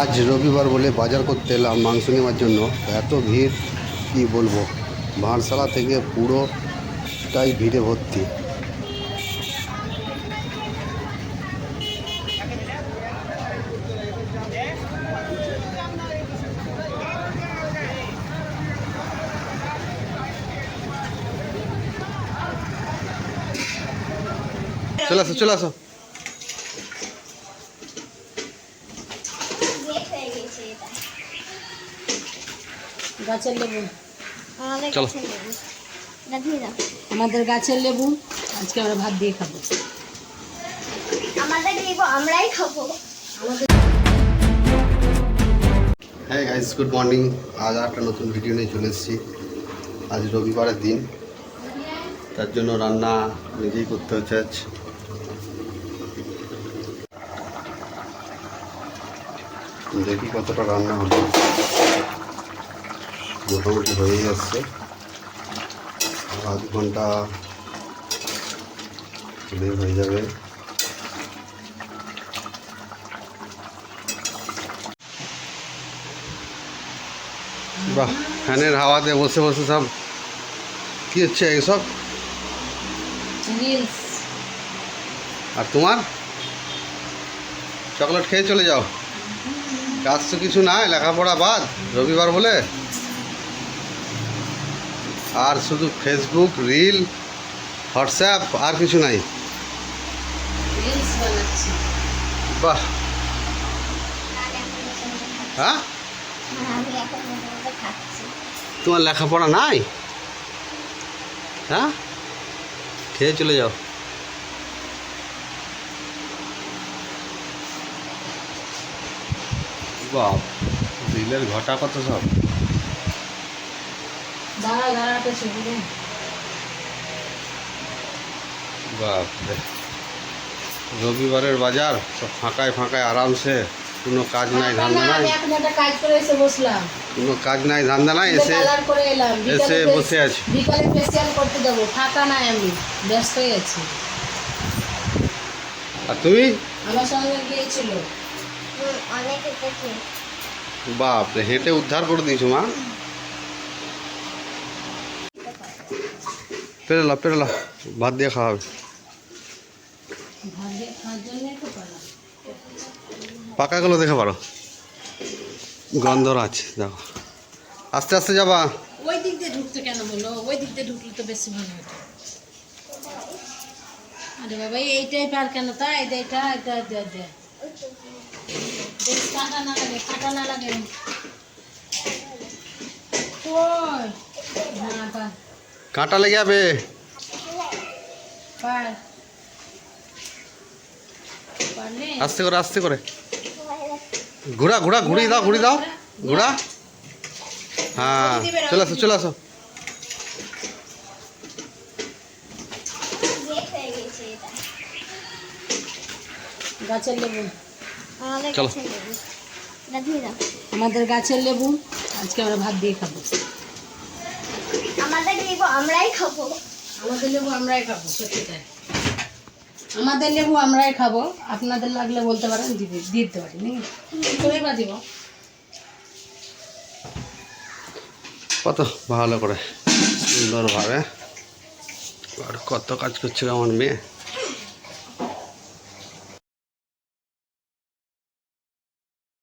আজ রবিবার বলে বাজার করতে এলাম মাংস নেওয়ার জন্য। এত ভিড়, কি বলব? ভাঁড়শালা থেকে পুরোটাই ভিড়ে ভর্তি। চলে আসো চলে আসো লেট হয়ে গেছে এটা গাছের লেবু। আমাদের চলো। আমাদের গাছের লেবু আজকে আমরা ভাত দিয়ে খাব। আমাদের লেবু আমরাই খাব। আমাদের হ্যাঁ গাইজ গুড মর্নিং আজ একটা নতুন ভিডিও নিয়ে চলে এসেছি। আজ রবিবারের দিন। তার জন্য রান্না নিজেই করতে হচ্ছে আজ। দেখি কতটা রান্না হলো। মোটামুটি হয়েই যাচ্ছে আধ ঘণ্টা হলেই হয়ে যাবে। বাহ ফ্যানের হাওয়াতে বসে বসে সব কি হচ্ছে এইসব আর তোমার? চকলেট খেয়ে চলে যাও। কাজ তো কিছু নাই লেখাপড়া বাদ রবিবার বলে আর শুধু ফেসবুক রিল হোয়াটসঅ্যাপ আর কিছু নাই। বাহ। হ্যাঁ? খাচ্ছি। তোমার লেখাপড়া নাই? হ্যাঁ? খেয়ে চলে যাও। বাপ রিলের ঘটা কত সব? দাঁড়া ছবি। রবিবারের বাজার সব ফাঁকায় ফাঁকায় আরামসে কোনো কাজ নাই ধান্দা নাই। আমি এখন একটা কাজ করে এসে বসলাম। কোনো কাজ নাই ধান্দা নাই এসে কালার করে এলাম এসে বসে আছি। বিকালে ফেসিয়াল করতে যাব ফাঁকা নাই আমি ব্যস্ত হয়ে আছি। আর তুমি? আমার সঙ্গে গিয়েছিল অনেক হেঁটে উদ্ধার করে দিয়েছ মা। পেরেলা পেরেলা ভাত দিয়ে তো পারলাম পাকাগুলো দেখে পারো। গন্ধর আছে দেখো। আস্তে আস্তে যাবা। ওই দিক দিয়ে ঢুকতে কেন বলো? ওই দিক দিয়ে ঢুকলে তো বেশি ভালো হতো। আরে বাবা এইটাই পার কেন? তা এটা এটা এটা এটা এটা। বেশ কাঁটা না লাগে কাঁটা না লাগে কই না পার কাঁটা লেগে যাবে। আস্তে করে আস্তে করে। ঘোড়া ঘোড়া ঘুরিয়ে দাও ঘুড়ি দাও। ঘোড়া। হ্যাঁ চলে আসো চলে আসো। লেট গেছে এটা গাছের লেবু। আমাদের চলো। আমাদের গাছের লেবু। আজকে আমরা ভাত দিয়ে খাব। লেবু আমরাই খাব। আমাদের লেবু আমরাই খাব সত্যি আমাদের লেবু আমরাই খাব। আপনাদের লাগলে বলতে পারেন দিদি দিতে পারি নি তুমি করে বা দিব। কত ভালো করে সুন্দরভাবে। আর কত কাজ করছিল আমার মেয়ে।